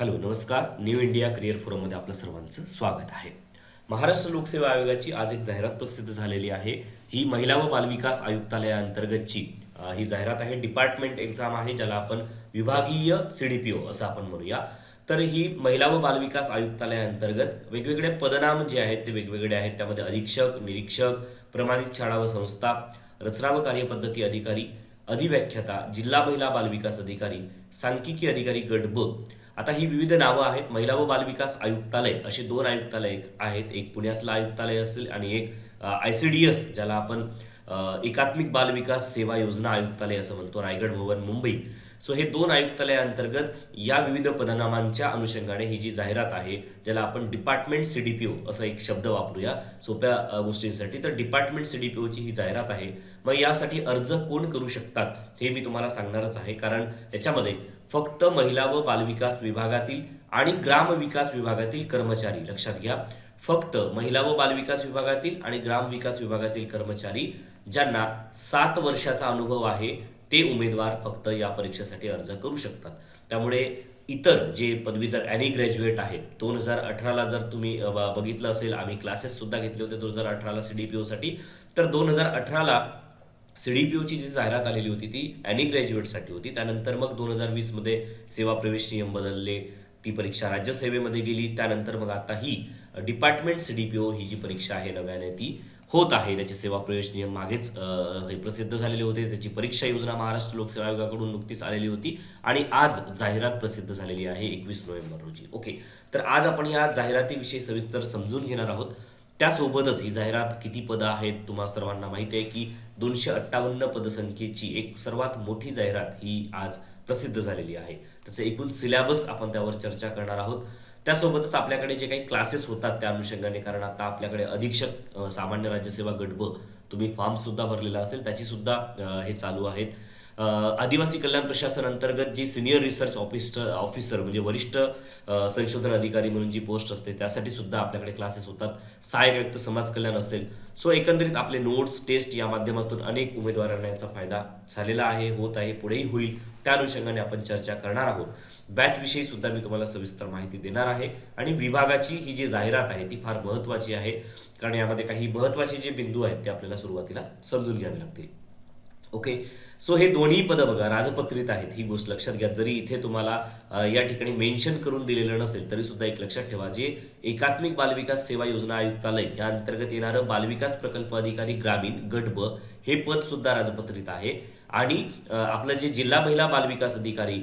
Hello नमस्कार. New India career फोरममध्ये आपलं सर्वांचं स्वागत आहे. महाराष्ट्र लोकसेवा आयोगाची आज एक जाहिरात प्रसिद्ध झालेली आहे. ही महिला व बालविकास आयुक्तालयाअंतर्गतची ही जाहिरात आहे. डिपार्टमेंट एक्झाम आहे ज्याला आपण विभागीय सी डी पी ओ असं आपण म्हणूया. तर ही महिला व बालविकास आयुक्तालयाअंतर्गत वेगवेगळे पदनाम जे आहेत ते वेगवेगळे आहेत. त्यामध्ये अधीक्षक निरीक्षक प्रमाणित शाळा व संस्था रचना व कार्यपद्धती अधिकारी अधिव्याख्याता जिल्हा महिला बालविकास अधिकारी सांख्यिकी अधिकारी गट ब आता ही विविध नावं आहेत. महिला व बालविकास आयुक्तालय असे दोन आयुक्तालय आहेत. एक पुण्यातलं आयुक्तालय असेल आणि एक आय सी डी एस ज्याला आपण एकात्मिक बालविकास सेवा योजना आयुक्तालय असं म्हणतो. रायगड भवन मुंबई. सो हे दोन आयुक्तालयाअंतर्गत या विविध पदनामांच्या अनुषंगाने ही जी जाहिरात आहे ज्याला आपण department C D P O असा एक शब्द वापरूया सोप्या गोष्टींसाठी. तर डिपार्टमेंट सी डी पी ओची ही जाहिरात आहे. मग यासाठी अर्ज कोण करू शकतात हे मी तुम्हाला सांगणारच आहे. कारण याच्यामध्ये फक्त महिला व बालविकास विभागातील आणि ग्रामविकास विभागातील कर्मचारी. लक्षात घ्या. फक्त महिला व बालविकास विभागातील आणि ग्रामविकास विभागातील कर्मचारी ज्यांना सात वर्षाचा अनुभव आहे ते उमेदवार फक्त या परीक्षेसाठी अर्ज करू शकतात. त्यामुळे इतर जे पदवीधर ॲनी ग्रॅज्युएट आहेत दोन हजार अठराला जर तुम्ही ब- बघितलं असेल आम्ही क्लासेस सुद्धा घेतले होते दोन हजार अठराला सी डी पी ओसाठी तर दोन हजार अठराला सी डी पी ओची जी जाहिरात आलेली होती ती ॲनी ग्रॅज्युएटसाठी होती. त्यानंतर मग दोन हजार वीसमध्ये सेवा प्रवेश नियम बदलले. ती परीक्षा राज्यसेवेमध्ये गेली. त्यानंतर मग आता ही department C D P O ही जी परीक्षा आहे नव्याने ती होत आहे. त्याचे सेवा प्रवेश नियम मागेच हे प्रसिद्ध झालेले होते. त्याची परीक्षा योजना महाराष्ट्र लोकसेवा आयोगाकडून नुकतीच आलेली होती आणि आज जाहिरात प्रसिद्ध झालेली आहे एकवीस नोव्हेंबर रोजी. ओके. तर आज आपण या जाहिरातीविषयी सविस्तर समजून घेणार आहोत. त्यासोबतच ही जाहिरात किती पदं आहेत तुम्हा सर्वांना माहिती आहे की दोनशे अठ्ठावन्न पदसंख्येची एक सर्वात मोठी जाहिरात ही आज प्रसिद्ध झालेली आहे. त्याचं एकूण सिलेबस आपण त्यावर चर्चा करणार आहोत. त्यासोबतच आपल्याकडे जे काही क्लासेस होतात त्या अनुषंगाने कारण आता आपल्याकडे अधीक्षक सामान्य राज्यसेवा गट ब तुम्ही फॉर्म सुद्धा भरलेला असेल त्याची सुद्धा हे चालू आहेत. आदिवासी कल्याण प्रशासन अंतर्गत जी सिनियर रिसर्च ऑफिसर ऑफिसर म्हणजे वरिष्ठ संशोधन अधिकारी म्हणून जी पोस्ट असते त्यासाठी सुद्धा आपल्याकडे क्लासेस होतात. सहाय्यक आयुक्त समाज कल्याण असेल. सो एकंदरीत आपले नोट्स टेस्ट या माध्यमातून अनेक उमेदवारांना याचा फायदा झालेला आहे होत आहे पुढेही होईल. त्या अनुषंगाने आपण चर्चा करणार आहोत. बॅचविषयी सुद्धा मी तुम्हाला सविस्तर माहिती देणार आहे. आणि विभागाची ही जी जाहिरात आहे ती फार महत्त्वाची आहे. कारण यामध्ये काही महत्त्वाचे जे बिंदू आहेत ते आपल्याला सुरुवातीला समजून घ्यावे लागतील. ओके सो हे दोन्ही पदं बघा राजपत्रित आहेत ही गोष्ट लक्षात घ्या. जरी इथे तुम्हाला या ठिकाणी मेन्शन करून दिलेलं नसेल तरी सुद्धा एक लक्षात ठेवा जे एकात्मिक बालविकास सेवा योजना आयुक्तालय या अंतर्गत येणारं बालविकास प्रकल्प अधिकारी ग्रामीण गट ब हे पद सुद्धा राजपत्रित आहे. आणि आपलं जे जिल्हा महिला बालविकास अधिकारी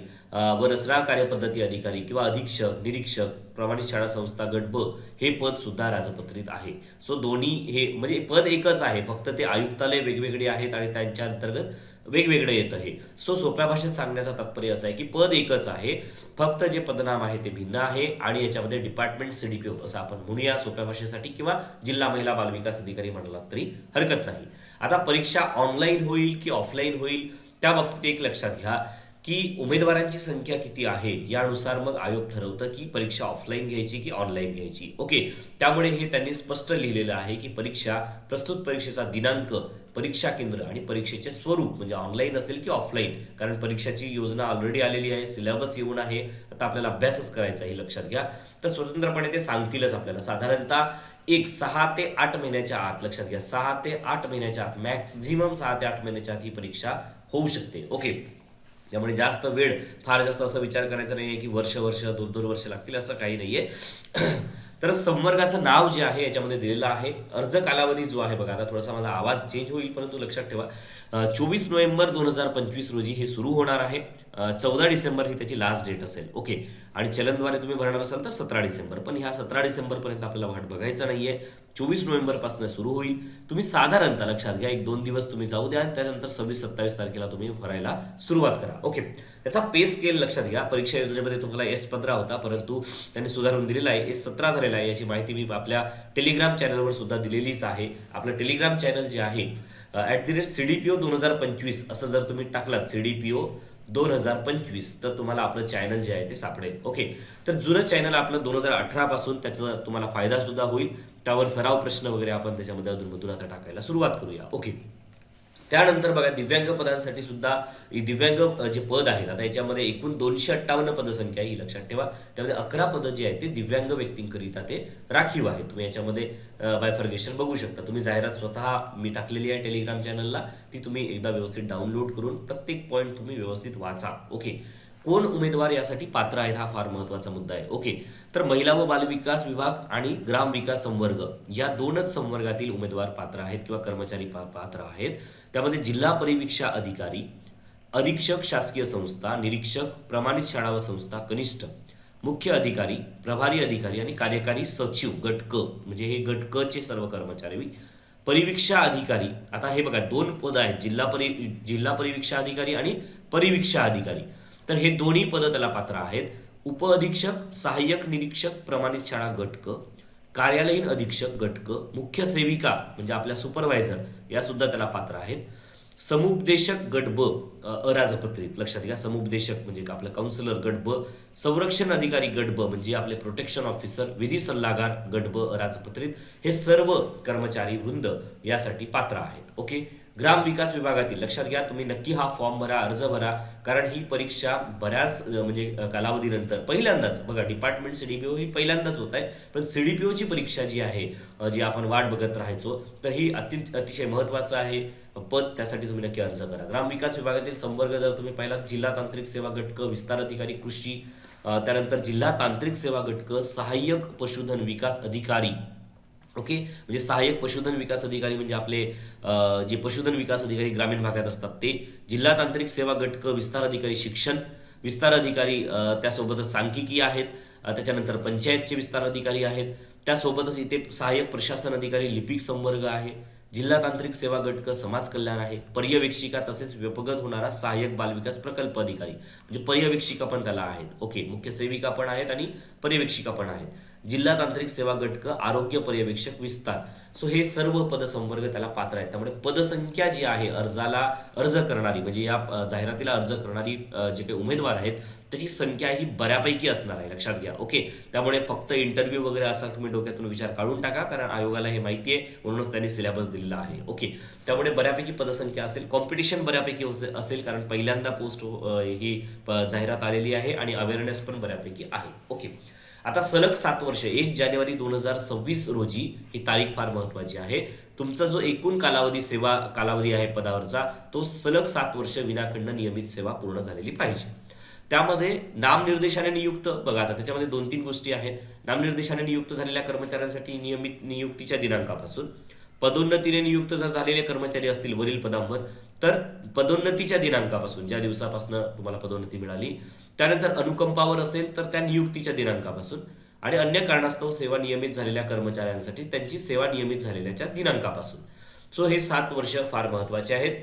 व रसरा कार्यपद्धती अधिकारी किंवा अधीक्षक निरीक्षक प्रमाणित शाळा संस्था गट ब हे पद सुद्धा राजपत्रित आहे. सो दोन्ही हे म्हणजे पद एकच आहे फक्त ते आयुक्तालय वेगवेगळे आहेत आणि त्यांच्या अंतर्गत वेगवेगळं येतं हे सो सोप्या भाषेत सांगण्याचा तात्पर्य असं आहे की पद एकच आहे. फक्त जे पदनाम आहे ते भिन्न आहे आणि याच्यामध्ये डिपार्टमेंट सीडीपीओ असं आपण म्हणूया सोप्या भाषेसाठी किंवा जिल्हा महिला बालविकास अधिकारी म्हणाला तरी हरकत नाही. आता परीक्षा ऑनलाईन होईल की ऑफलाईन होईल? त्या बाबतीत एक लक्षात घ्या. की उमेदवारांची संख्या किती आहे यानुसार मग आयोग ठरवतं की परीक्षा ऑफलाईन घ्यायची की ऑनलाईन घ्यायची. ओके त्यामुळे हे त्यांनी स्पष्ट लिहिलेलं आहे की परीक्षा प्रस्तुत परीक्षेचा दिनांक परीक्षा केंद्र आणि परीक्षेचे स्वरूप म्हणजे ऑनलाईन असेल की ऑफलाईन कारण परीक्षाची योजना ऑलरेडी आलेली आहे सिलेबस येऊन आहे. आता आपल्याला अभ्यासच करायचा आहे हे लक्षात घ्या. तर स्वतंत्रपणे ते सांगतीलच आपल्याला. साधारणतः एक सहा ते आठ महिन्याच्या आत लक्षात घ्या. सहा ते आठ महिन्याच्या आत मॅक्झिमम सहा ते आठ महिन्याच्या आत ही परीक्षा होऊ शकते. ओके त्यामुळे जास्त वेळ फार जास्त असा विचार करायचा नाहीये की वर्ष वर्ष दोन दोन वर्ष लागतील असं काही नाही आहे तर संवर्गाचं नाव जे आहे याच्यामध्ये दिलेलं आहे. अर्ज कालावधी जो आहे बघा आता थोडासा माझा आवाज चेंज होईल परंतु लक्षात ठेवा. चोवीस नोव्हेंबर दोन हजार पंचवीस रोजी हे सुरू होणार आहे. चौदा डिसेंबर ही त्याची लास्ट डेट असेल. ओके आणि चलनद्वारे तुम्ही भरणार असाल तर सतरा डिसेंबर. पण ह्या सतरा डिसेंबरपर्यंत आपल्याला वाट बघायचं नाहीये. चोवीस नोव्हेंबरपासून सुरू होईल. तुम्ही साधारणतः लक्षात घ्या एक दोन दिवस तुम्ही जाऊ द्या आणि त्यानंतर सव्वीस सत्तावीस तारखेला तुम्ही भरायला सुरुवात करा. ओके त्याचा पे स्केल लक्षात घ्या. परीक्षा योजनेमध्ये तुम्हाला एस पंधरा होता परंतु त्यांनी सुधारून दिलेला आहे. एस सतरा झालेला आहे याची माहिती मी आपल्या टेलिग्राम चॅनलवर सुद्धा दिलेलीच आहे. आपलं टेलिग्राम चॅनल जे आहे at the rate C D P O दोन हजार पंचवीस असं जर तुम्ही टाकलात सी डी पी ओ दोन हजार पंचवीस तर तुम्हाला आपलं चॅनल जे आहे ते सापडेल. ओके तर जुनं चॅनल आपलं दोन हजार अठरा पासून त्याचा तुम्हाला फायदा सुद्धा होईल. त्यावर सराव प्रश्न वगैरे आपण त्याच्यामध्ये अधूनमधून आता टाकायला सुरुवात करूया. ओके त्यानंतर बघा दिव्यांग पदांसाठी सुद्धा दिव्यांग जे पद आहेत आता याच्यामध्ये एकूण दोनशे अठ्ठावन्न पदसंख्या आहे ही लक्षात ठेवा. त्यामध्ये अकरा पदं जी आहेत ते दिव्यांग व्यक्तींकरिता ते राखीव आहे तुम्ही याच्यामध्ये बायफर्गेशन बघू शकता. तुम्ही जाहिरात स्वतः मी टाकलेली आहे टेलिग्राम चॅनलला ती तुम्ही एकदा व्यवस्थित डाउनलोड करून प्रत्येक पॉईंट तुम्ही व्यवस्थित वाचा. ओके कोण उमेदवार यासाठी पात्र आहेत हा फार महत्त्वाचा मुद्दा आहे. ओके. तर महिला व बालविकास विभाग आणि ग्राम विकास संवर्ग या दोनच संवर्गातील उमेदवार पात्र आहेत किंवा कर्मचारी पा- पात्र आहेत. त्यामध्ये जिल्हा परिवीक्षा अधिकारी अधीक्षक शासकीय संस्था निरीक्षक प्रमाणित शाळा व संस्था कनिष्ठ मुख्य अधिकारी प्रभारी अधिकारी आणि कार्यकारी सचिव गट क म्हणजे हे गट क चे सर्व कर्मचारी. परिवीक्षा अधिकारी आता हे बघा दोन पद आहेत जिल्हा परि जिल्हा परिवीक्षा अधिकारी आणि परिवीक्षा अधिकारी. तर हे दोन्ही पदं त्याला पात्र आहेत. उपअधीक्षक सहाय्यक निरीक्षक प्रमाणित शाळा गटक कार्यालयीन अधीक्षक गटक मुख्य सेविका म्हणजे आपल्या सुपरवायझर या सुद्धा त्याला पात्र आहेत. समुपदेशक गट ब अराजपत्रित. लक्षात घ्या समुपदेशक म्हणजे आपलं काउन्सिलर गट ब संरक्षण अधिकारी गट ब म्हणजे आपले प्रोटेक्शन ऑफिसर विधी सल्लागार गट ब अराजपत्रित. हे सर्व कर्मचारी वृंद यासाठी पात्र आहेत. ओके? ग्राम विकास विभागातील. लक्षात घ्या तुम्ही नक्की हा फॉर्म भरा अर्ज भरा कारण ही परीक्षा बऱ्याच म्हणजे कालावधीनंतर पहिल्यांदाच. बघा डिपार्टमेंट सीडीपीओ ही पहिल्यांदाच होत आहे पण सीडीपीओची परीक्षा जी आहे जी आपण वाट बघत राहायचो तर ही अति अतिशय महत्त्वाचं आहे. पद त्यासाठी तुम्ही नक्की अर्ज करा. ग्रामविकास विभागातील संवर्ग जर तुम्ही पाहिलात जिल्हा तांत्रिक सेवा गटक विस्तार अधिकारी कृषी त्यानंतर जिल्हा तांत्रिक सेवा गटक सहाय्यक पशुधन विकास अधिकारी ओके? म्हणजे सहाय्यक पशुधन विकास अधिकारी म्हणजे आपले जे पशुधन विकास अधिकारी ग्रामीण भागात असतात ते जिल्हा तांत्रिक सेवा गटक विस्तार अधिकारी शिक्षण विस्तार अधिकारी त्यासोबतच सांख्यिकी आहेत त्याच्यानंतर पंचायतचे विस्तार अधिकारी आहेत त्यासोबतच इथे सहाय्यक प्रशासन अधिकारी लिपिक संवर्ग आहे जिल्हा तांत्रिक सेवा गटक समाज कल्याण आहे पर्यवेक्षिका तसेच व्यपगत होणारा सहाय्यक बालविकास प्रकल्प अधिकारी म्हणजे पर्यवेक्षिका पण त्याला आहेत ओके? मुख्य सेविका पण आहेत आणि पर्यवेक्षिका पण आहेत. जिल्हा तांत्रिक सेवा गटक आरोग्य पर्यवेक्षक विस्तार. सो हे सर्व पदसंवर्ग त्याला पात्र आहेत. त्यामुळे पदसंख्या जी आहे अर्जाला अर्ज करणारी म्हणजे या जाहिरातीला अर्ज करणारी जे काही उमेदवार आहेत त्याची संख्या ही बऱ्यापैकी असणार आहे. लक्षात घ्या. ओके त्यामुळे फक्त इंटरव्ह्यू वगैरे असा तुम्ही डोक्यातून विचार काढून टाका कारण आयोगाला हे माहिती आहे म्हणूनच त्यांनी सिलेबस दिलेला आहे. ओके त्यामुळे बऱ्यापैकी पदसंख्या असेल. कॉम्पिटिशन बऱ्यापैकी असेल कारण पहिल्यांदा पोस्ट ही जाहिरात आलेली आहे आणि अवेअरनेस पण बऱ्यापैकी आहे. ओके आता सलग सात वर्ष एक जानेवारी दोन हजार सव्वीस रोजी ही तारीख फार महत्वाची आहे. तुमचा जो एकूण कालावधी सेवा कालावधी आहे पदावरचा तो सलग सात वर्ष विनाखंड नियमित सेवा पूर्ण झालेली पाहिजे. त्यामध्ये नामनिर्देशाने नियुक्त बघा आता त्याच्यामध्ये दोन तीन गोष्टी आहेत. नामनिर्देशाने नियुक्त झालेल्या कर्मचाऱ्यांसाठी नियमित नियुक्तीच्या दिनांकापासून पदोन्नतीने नियुक्त जर झालेले कर्मचारी असतील वरील पदांवर तर पदोन्नतीच्या दिनांकापासून ज्या दिवसापासून तुम्हाला पदोन्नती मिळाली त्यानंतर अनुकंपावर असेल तर त्या नियुक्तीच्या दिनांकापासून. आणि अन्य कारणास्तव सेवा नियमित झालेल्या कर्मचाऱ्यांसाठी त्यांची सेवा नियमित झालेल्याच्या दिनांकापासून. सो हे सात वर्ष फार महत्त्वाचे आहेत.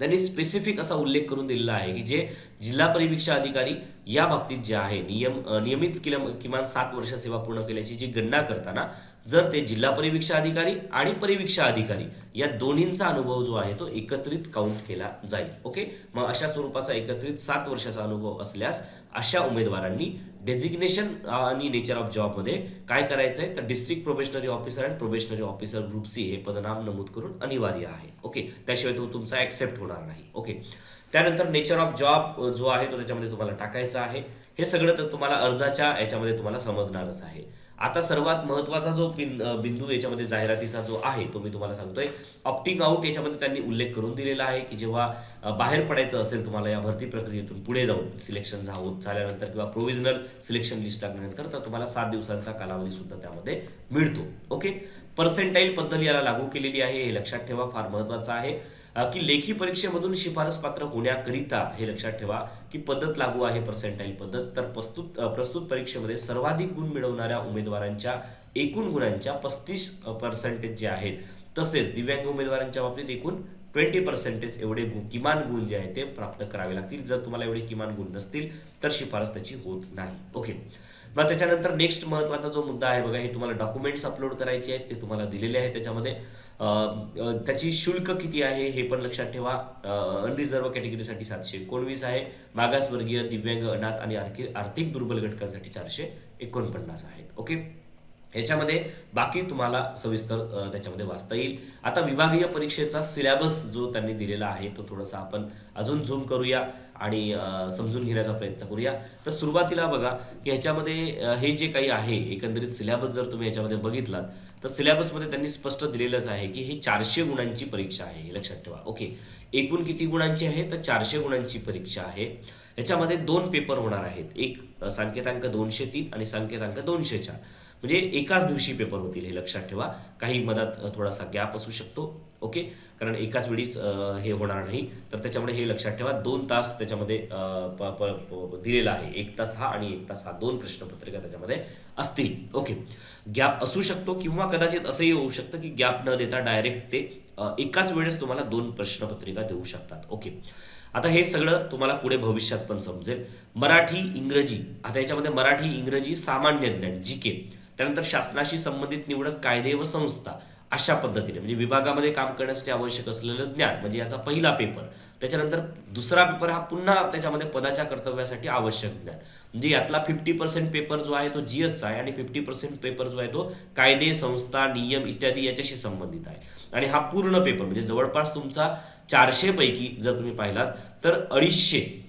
त्यांनी स्पेसिफिक असा उल्लेख करून दिलेला आहे की जे जिल्हा परिवीक्षा अधिकारी या बाबतीत जे आहे नियम नियमित किलम किमान सात वर्ष सेवा पूर्ण केल्याची जी गणना करताना जर ते जिल्हा परिवीक्षा अधिकारी आणि परिवीक्षा अधिकारी या दोन्हींचा अनुभव जो आहे तो एकत्रित काउंट केला जाईल. ओके मग अशा स्वरूपाचा एकत्रित सात वर्षाचा अनुभव असल्यास अशा उमेदवारांनी डेजिग्नेशन आणि नेचर ऑफ जॉबमध्ये काय करायचं आहे तर district probationary officer and probationary officer group C हे पदनाम नमूद करून अनिवार्य आहे. ओके त्याशिवाय तो तुमचा ऍक्सेप्ट होणार नाही. ओके त्यानंतर नेचर ऑफ जॉब जो आहे तो त्याच्यामध्ये तुम्हाला टाकायचा आहे. हे सगळं तर तुम्हाला अर्जाच्या याच्यामध्ये तुम्हाला समजणारच आहे. आता सर्वात महत्त्वाचा जो बिन- बिंदू याच्यामध्ये जाहिरातीचा जो आहे तो मी तुम्हाला सांगतोय. ऑप्टिंग आउट याच्यामध्ये त्यांनी उल्लेख करून दिलेला आहे की जेव्हा बाहेर पडायचं असेल तुम्हाला या भरती प्रक्रियेतून पुढे जाऊन सिलेक्शन होत झाल्यानंतर किंवा प्रोव्हिजनल सिलेक्शन लिस्ट लागल्यानंतर तर तुम्हाला सात दिवसांचा कालावधी सुद्धा त्यामध्ये मिळतो. ओके पर्सेंटाईल पद्धत याला लागू केलेली आहे हे लक्षात ठेवा फार महत्वाचं आहे. की लेखी परीक्षेमधून शिफारस पात्र होण्याकरिता हे लक्षात ठेवा की पद्धत लागू आहे पर्सेंटाईल पद्धत. तर प्रस्तुत प्रस्तुत परीक्षेमध्ये सर्वाधिक गुण मिळवणाऱ्या उमेदवारांच्या एकूण गुणांच्या पस्तीस पर्सेंटेज जे आहेत तसेच दिव्यांग उमेदवारांच्या बाबतीत एकूण ट्वेंटी पर्सेंटेज एवढे गुण किमान गुण जे आहेत ते प्राप्त करावे लागतील. जर तुम्हाला एवढे किमान गुण नसतील तर शिफारस त्याची होत नाही. ओके. मग त्याच्यानंतर नेक्स्ट महत्त्वाचा जो मुद्दा आहे बघा हे तुम्हाला डॉक्युमेंट्स अपलोड करायचे आहेत ते तुम्हाला दिलेले आहे त्याच्यामध्ये. त्याची शुल्क किती आहे हे पण लक्षात ठेवा. अनरिझर्व कॅटेगरीसाठी सातशे एकोणवीस आहे. मागासवर्गीय दिव्यांग अनाथ आणि आर्थिक आर्थिक दुर्बल घटकांसाठी चारशे एकोणपन्नास आहेत. ओके? ह्याच्यामध्ये बाकी तुम्हाला सविस्तर त्याच्यामध्ये वाचता येईल. आता विभागीय परीक्षेचा सिलेबस जो त्यांनी दिलेला आहे तो थोडासा आपण अजून झूम करूया आणि समजून घेण्याचा प्रयत्न करूया. तर सुरुवातीला बघा की ह्याच्यामध्ये हे जे काही आहे एकंदरीत सिलेबस जर तुम्ही ह्याच्यामध्ये बघितलात तर सिलेबसमध्ये त्यांनी स्पष्ट दिलेलंच आहे की ही चारशे गुणांची परीक्षा आहे हे लक्षात ठेवा. ओके एकूण किती गुणांची आहे? तर चारशे गुणांची परीक्षा आहे. याच्यामध्ये दोन पेपर होणार आहेत. एक संकेतांक सांकेतांक दोनशे तीन आणि सांकेतांक दोनशे चार. म्हणजे एकाच दिवशी पेपर होतील हे लक्षात ठेवा. काही मधात थोडासा गॅप असू शकतो. ओके? कारण एकाच वेळीच हे होणार नाही. तर त्याच्यामुळे हे लक्षात ठेवा. दोन तास त्याच्यामध्ये दिलेला आहे. एक तास हा आणि एक तास हा. दोन प्रश्नपत्रिका त्याच्यामध्ये असतील. ओके? गॅप असू शकतो किंवा कदाचित असंही होऊ शकतं की गॅप न देता डायरेक्ट ते एकाच वेळेस तुम्हाला दोन प्रश्नपत्रिका देऊ शकतात. ओके? आता हे सगळं तुम्हाला पुढे भविष्यात पण समजेल. मराठी इंग्रजी. आता याच्यामध्ये मराठी इंग्रजी सामान्य ज्ञान जी के. त्यानंतर शासनाशी संबंधित निवडक कायदे व संस्था. अशा पद्धतीने म्हणजे विभागामध्ये काम करण्यासाठी आवश्यक असलेलं ज्ञान म्हणजे याचा पहिला पेपर. त्याच्यानंतर दुसरा पेपर हा पुन्हा त्याच्यामध्ये पदाच्या कर्तव्यासाठी आवश्यक ज्ञान. म्हणजे यातला फिफ्टी पर्सेंट पेपर जो आहे तो जीएसचा आहे आणि फिफ्टी पर्सेंट पेपर जो आहे तो कायदे संस्था नियम इत्यादी याच्याशी संबंधित आहे. आणि हा पूर्ण पेपर म्हणजे जवळपास तुमचा चारशे पैकी जर तुम्ही पाहिलात तर अडीचशे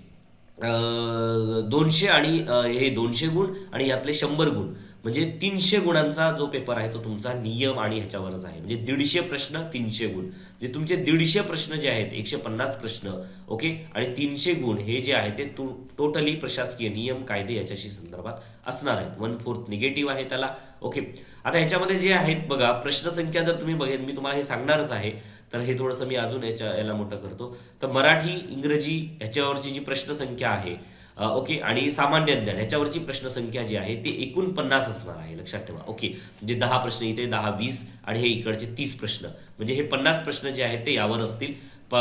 अं, दोनशे आणि हे दोनशे गुण आणि यातले शंभर गुण. म्हणजे तीनशे गुणांचा जो पेपर आहे तो तुमचा नियम आणि ह्याच्यावरच आहे. म्हणजे दीडशे प्रश्न तीनशे गुण. म्हणजे तुमचे दीडशे प्रश्न जे आहेत एकशे पन्नास प्रश्न ओके? आणि तीनशे गुण हे जे आहे ते तू टोटली प्रशासकीय नियम कायदे याच्याशी संदर्भात असणार आहेत. वन फोर्थ निगेटिव्ह आहे त्याला ओके? आता ह्याच्यामध्ये जे आहेत बघा प्रश्नसंख्या जर तुम्ही बघेन मी तुम्हाला हे सांगणारच आहे. तर हे थोडंसं मी अजून याच्या याला मोठं करतो. तर मराठी इंग्रजी ह्याच्यावरची जी प्रश्नसंख्या आहे ओके आणि सामान्य ज्ञान ह्याच्यावरची प्रश्नसंख्या जी आहे ती एकूण पन्नास असणार आहे लक्षात ठेवा. ओके म्हणजे दहा प्रश्न इथे दहा वीस आणि हे इकडचे तीस प्रश्न. म्हणजे हे पन्नास प्रश्न जे आहेत ते यावर असतील.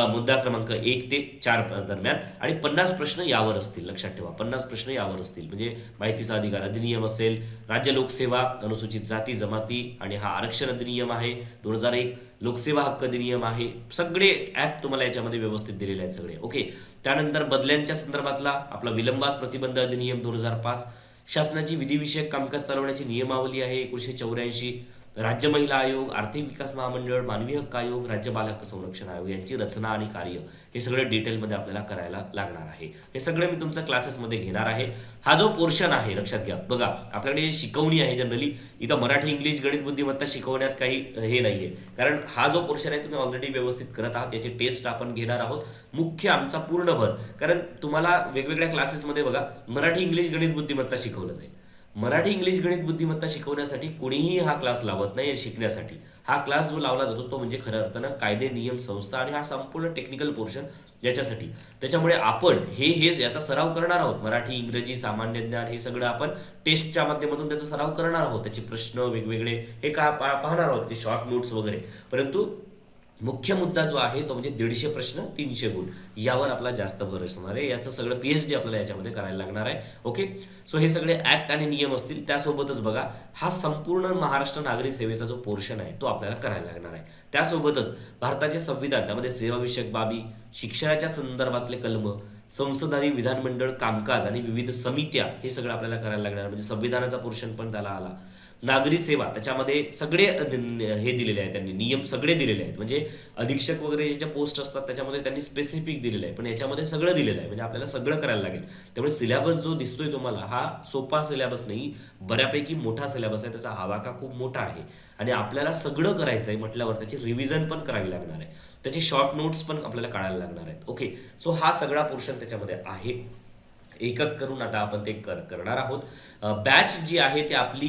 मुद्दा क्रमांक एक ते चार दरम्यान. आणि पन्नास प्रश्न यावर असतील लक्षात ठेवा. पन्नास प्रश्न यावर असतील. म्हणजे माहितीचा अधिकार अधिनियम असेल राज्य लोकसेवा अनुसूचित जाती जमाती आणि हा आरक्षण अधिनियम आहे. दोन हजार एक लोकसेवा हक्क अधिनियम आहे. सगळे ऍक्ट तुम्हाला याच्यामध्ये व्यवस्थित दिलेले आहेत सगळे. ओके त्यानंतर बदल्यांच्या संदर्भातला आपला विलंबास प्रतिबंध अधिनियम दोन हजार पाच. शासनाची विधिविषयक कामकाज चालवण्याची नियमावली आहे. एकोणीसशे चौऱ्याऐंशी. राज्य महिला आयोग आर्थिक विकास महामंडळ मानवी हक्क आयोग राज्य बालक संरक्षण आयोग यांची रचना आणि कार्य हे सगळं डिटेलमध्ये आपल्याला करायला लागणार आहे. हे सगळं मी तुमच्या क्लासेसमध्ये घेणार आहे. हा जो पोर्शन आहे लक्षात घ्या. बघा आपल्याकडे जी शिकवणी आहे जनरली इथं मराठी इंग्लिश गणित बुद्धिमत्ता शिकवण्यात काही हे नाहीये. कारण हा जो पोर्शन आहे तुम्ही ऑलरेडी व्यवस्थित करत आहात. याची टेस्ट आपण घेणार आहोत. मुख्य आमचा पूर्ण भर कारण तुम्हाला वेगवेगळ्या क्लासेसमध्ये बघा मराठी इंग्लिश गणित बुद्धिमत्ता शिकवलं जाईल. मराठी इंग्लिश गणित बुद्धिमत्ता शिकवण्यासाठी कुणीही हा क्लास लावत नाही शिकण्यासाठी. हा क्लास जो लावला जातो तो म्हणजे खऱ्या अर्थानं कायदे नियम संस्था आणि हा संपूर्ण टेक्निकल पोर्शन याच्यासाठी. त्याच्यामुळे आपण हे हे याचा सराव करणार आहोत. मराठी इंग्रजी सामान्य ज्ञान हे सगळं आपण टेस्टच्या माध्यमातून त्याचा सराव करणार आहोत. त्याचे प्रश्न वेगवेगळे हे का पा- पाहणार आहोत. ते शॉर्ट नोट्स वगैरे. परंतु मुख्य मुद्दा जो आहे तो म्हणजे दीडशे प्रश्न तीनशे गुण. यावर आपला जास्त भर असणार आहे. याचं सगळं पीएचडी आपल्याला याच्यामध्ये करायला लागणार आहे. ओके सो हे सगळे ऍक्ट आणि नियम असतील त्यासोबतच बघा हा संपूर्ण महाराष्ट्र नागरी सेवेचा जो पोर्शन आहे तो आपल्याला करायला लागणार आहे. त्यासोबतच भारताचे संविधान त्यामध्ये सेवाविषयक बाबी शिक्षणाच्या संदर्भातले कलम संसद आणि विधानमंडळ कामकाज आणि विविध समित्या हे सगळं आपल्याला करायला लागणार म्हणजे संविधानाचा पोर्शन पण त्याला आला. नागरी सेवा त्याच्यामध्ये सगळे हे दिलेले आहेत त्यांनी नियम सगळे दिलेले आहेत. म्हणजे अधीक्षक वगैरे ज्या पोस्ट असतात त्याच्यामध्ये त्यांनी स्पेसिफिक दिलेलं आहे. पण याच्यामध्ये सगळं दिलेलं आहे. म्हणजे आपल्याला सगळं करायला लागेल. त्यामुळे सिलेबस जो दिसतोय तुम्हाला हा सोपा सिलेबस नाही. बऱ्यापैकी मोठा सिलेबस आहे. त्याचा आवाका खूप मोठा आहे. आणि आपल्याला सगळं करायचं आहे म्हटल्यावर त्याची रिव्हिजन पण करावी लागणार आहे. त्याचे शॉर्ट नोट्स पण आपल्याला काढायला लागणार आहेत. ओके सो हा सगळा पोर्शन त्याच्यामध्ये आहे. एकक करून आता आपण ते कर करणार आहोत. बॅच जी आहे ती आपली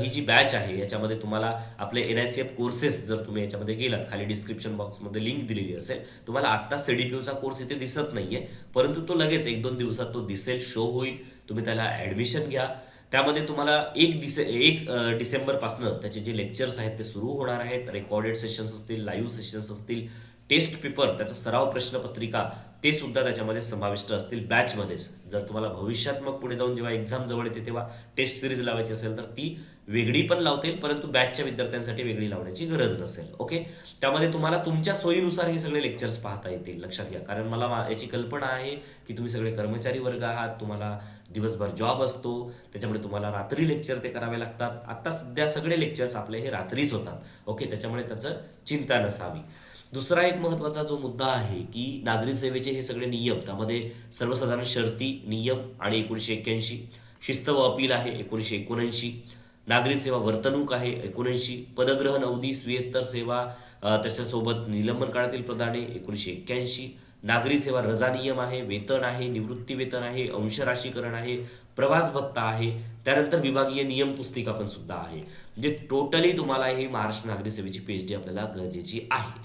ही जी बॅच आहे याच्यामध्ये तुम्हाला आपले N I C F courses जर तुम्ही याच्यामध्ये गेलात खाली डिस्क्रिप्शन बॉक्समध्ये लिंक दिलेली असेल तुम्हाला आत्ता सीडीपीचा कोर्स इथे दिसत नाहीये. परंतु तो लगेच एक दोन दिवसात तो दिसेल शो होईल. तुम्ही त्याला ॲडमिशन घ्या. त्यामध्ये तुम्हाला एक डिसे एक डिसेंबरपासनं त्याचे जे लेक्चर्स आहेत ते सुरू होणार आहेत. रेकॉर्डेड सेशन्स असतील लाईव्ह सेशन्स असतील. टेस्ट पेपर त्याचा सराव प्रश्नपत्रिका ते सुद्धा त्याच्यामध्ये समाविष्ट असतील बॅचमध्येच जर तुम्हाला भविष्यात मग पुढे जाऊन जेव्हा एक्झाम जवळ येते तेव्हा टेस्ट सिरीज लावायची असेल तर ती वेगळी पण लावता येईल परंतु बॅचच्या विद्यार्थ्यांसाठी वेगळी लावण्याची गरज नसेल. ओके त्यामध्ये तुम्हाला तुमच्या सोयीनुसार हे सगळे लेक्चर्स पाहता येतील लक्षात घ्या. कारण मला याची कल्पना आहे की तुम्ही सगळे कर्मचारी वर्ग आहात तुम्हाला दिवसभर जॉब असतो त्याच्यामुळे तुम्हाला रात्री लेक्चर ते करावे लागतात. आता सध्या सगळे लेक्चर्स आपले हे रात्रीच होतात. ओके त्याच्यामुळे त्याचं चिंता नसावी. दुसरा एक महत्त्वाचा जो मुद्दा आहे की नागरी सेवेचे हे सगळे नियम त्यामध्ये सर्वसाधारण शर्ती नियम आणि एकोणीसशे एक्क्याऐंशी शिस्त व अपील आहे एकोणीसशे एकोणऐंशी. नागरी सेवा वर्तणूक आहे एकोणऐंशी. पदग्रहण अवधी स्वियत्तर सेवा त्याच्यासोबत निलंबन काळातील प्रदाने एकोणीसशे एक्क्याऐंशी. नागरी सेवा रजा नियम आहे वेतन आहे निवृत्ती वेतन आहे अंशराशीकरण आहे प्रवास भत्ता आहे त्यानंतर विभागीय नियम पुस्तिका पण सुद्धा आहे. म्हणजे टोटली तुम्हाला हे महाराष्ट्र नागरी सेवेची पीएचडी आपल्याला गरजेची आहे.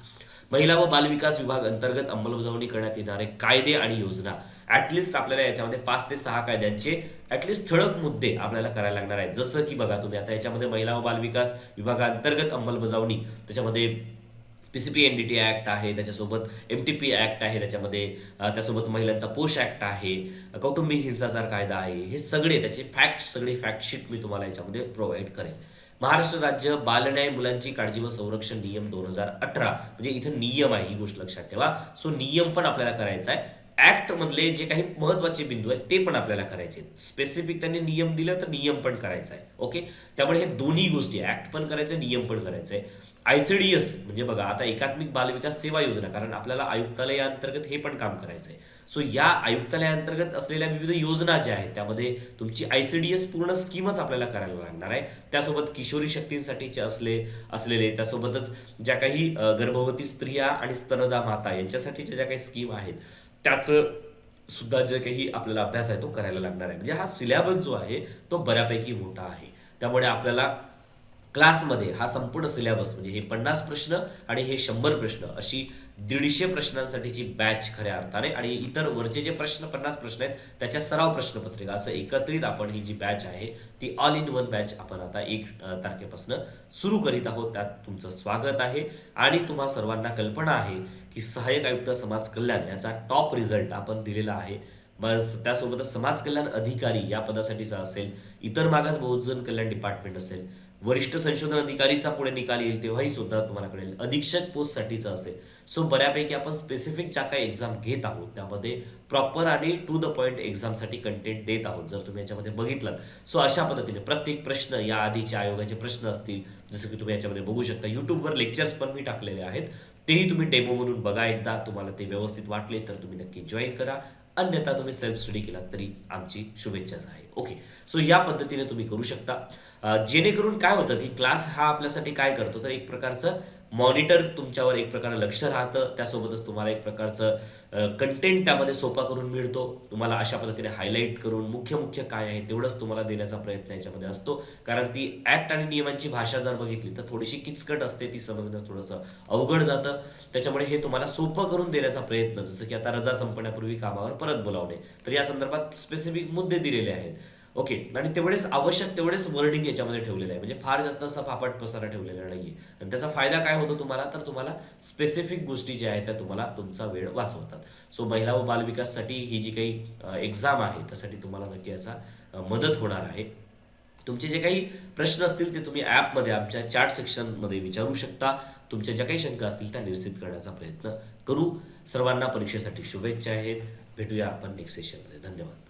महिला व बालविकास विभाग अंतर्गत अंमलबजावणी करण्यात येणारे कायदे आणि योजना ॲटलिस्ट आपल्याला याच्यामध्ये पाच ते सहा कायद्यांचे ॲटलिस्ट ठळक मुद्दे आपल्याला करायला लागणार आहेत. जसं की बघा तुम्ही आता याच्यामध्ये महिला व बालविकास विभागाअंतर्गत अंमलबजावणी त्याच्यामध्ये P C P N D T act आहे त्याच्यासोबत एम टी पी ॲक्ट आहे त्याच्यामध्ये त्यासोबत महिलांचा पोष ॲक्ट आहे कौटुंबिक हिंसाचार कायदा आहे हे सगळे त्याचे फॅक्ट सगळे फॅक्टशीट मी तुम्हाला याच्यामध्ये प्रोव्हाइड करेन. महाराष्ट्र राज्य बालन्याय मुलांची काळजी व संरक्षण नियम दोन हजार अठरा म्हणजे इथं नियम आहे ही गोष्ट लक्षात ठेवा. सो नियम पण आपल्याला करायचा आहे ऍक्ट मधले जे काही महत्त्वाचे बिंदू आहेत ते पण आपल्याला करायचे स्पेसिफिक त्यांनी नियम दिलं तर नियम पण करायचा आहे ओके त्यामुळे हे दोन्ही गोष्टी ऍक्ट पण करायचं नियम पण करायचं आहे आय सी डी एस म्हणजे बघा आता एकात्मिक बालविकास सेवा योजना कारण आपल्याला आयुक्तालयाअंतर्गत हे पण काम करायचं आहे सो या आयुक्तालयाअंतर्गत असलेल्या विविध योजना ज्या आहेत त्यामध्ये तुमची आय सी डी एस पूर्ण स्कीमच आपल्याला करायला लागणार आहे. त्यासोबत किशोरी शक्तींसाठीचे असले असलेले त्यासोबतच ज्या काही गर्भवती स्त्रिया आणि स्तनदा माता यांच्यासाठीच्या ज्या काही स्कीम आहेत त्याचं सुद्धा जे काही आपल्याला अभ्यास आहे तो करायला लागणार आहे. म्हणजे हा सिलेबस जो आहे तो बऱ्यापैकी मोठा आहे. त्यामुळे आपल्याला क्लासमध्ये हा संपूर्ण सिलेबस म्हणजे हे पन्नास प्रश्न आणि हे शंभर प्रश्न अशी दीडशे प्रश्नांसाठीची बॅच खऱ्या अर्थाने आणि इतर वरचे जे प्रश्न पन्नास प्रश्न आहेत त्याच्या सराव प्रश्नपत्रिका असं एकत्रित आपण ही जी बॅच आहे ती ऑल इन वन बॅच आपण आता एक तारखेपासून सुरू करीत आहोत. त्यात तुमचं स्वागत आहे आणि तुम्हा सर्वांना कल्पना आहे की सहाय्यक आयुक्त समाज कल्याण याचा टॉप रिझल्ट आपण दिलेला आहे. बस त्यासोबतच समाज कल्याण अधिकारी या पदासाठीचा असेल इतर मागास बहुजन कल्याण डिपार्टमेंट असेल वरिष्ठ संशोधन अधिकारीचा पुढे निकाल येईल तेव्हाही सुद्धा तुम्हाला कळेल. अधीक्षक पोस्टसाठीचा असेल. सो बऱ्यापैकी आपण स्पेसिफिक ज्या काही एक्झाम घेत आहोत त्यामध्ये प्रॉपर आणि टू द पॉईंट एक्झामसाठी कंटेंट देत आहोत जर तुम्ही याच्यामध्ये बघितलं सो अशा पद्धतीने प्रत्येक प्रश्न या आधीच्या आयोगाचे प्रश्न असतील जसं की तुम्ही याच्यामध्ये बघू शकता. यूट्यूबवर लेक्चर्स पण मी टाकलेले आहेत. तेही तुम्ही डेमो म्हणून बघा. एकदा तुम्हाला ते व्यवस्थित वाटले तर तुम्ही नक्की जॉईन करा. अन्यथा तुम्ही सेल्फ स्टडी केलात तरी आमची शुभेच्छाच आहे. ओके सो या पद्धतीने तुम्ही करू शकता. जेणेकरून काय होतं की क्लास हा आपल्यासाठी काय करतो? तर एक प्रकारचं मॉनिटर तुमच्यावर एक प्रकारे लक्ष राहतं. त्यासोबतच तुम्हाला एक प्रकारचं कंटेंट त्यामध्ये सोपा करून मिळतो. तुम्हाला अशा पद्धतीने हायलाईट करून मुख्य मुख्य काय आहे तेवढंच तुम्हाला देण्याचा प्रयत्न याच्यामध्ये असतो. कारण ती ऍक्ट आणि नियमांची भाषा जर बघितली तर थोडीशी किचकट असते ती समजण्यास थोडंसं अवघड जातं. त्याच्यामुळे हे तुम्हाला सोपं करून देण्याचा प्रयत्न जसं की आता रजा संपण्यापूर्वी कामावर परत बोलावणे. तर या संदर्भात स्पेसिफिक मुद्दे दिलेले आहेत. ओके आणि तेवढेच आवश्यक तेवढेच वर्डिंग याच्यामध्ये ठेवलेलं आहे. म्हणजे फार जास्त असा फापट पसारा ठेवलेला आहे आणि त्याचा फायदा काय होतो तुम्हाला? तर तुम्हाला स्पेसिफिक गोष्टी ज्या आहेत त्या तुम्हाला तुमचा वेळ वाचवतात. सो महिला व बालविकाससाठी ही जी काही एक्झाम आहे त्यासाठी तुम्हाला नक्की याचा मदत होणार आहे. तुमचे जे काही प्रश्न असतील ते तुम्ही ॲपमध्ये आमच्या चॅट सेक्शनमध्ये विचारू शकता. तुमच्या ज्या काही शंका असतील त्या निरसित करण्याचा प्रयत्न करू. सर्वांना परीक्षेसाठी शुभेच्छा आहेत. भेटूया आपण नेक्स्ट सेशनमध्ये धन्यवाद.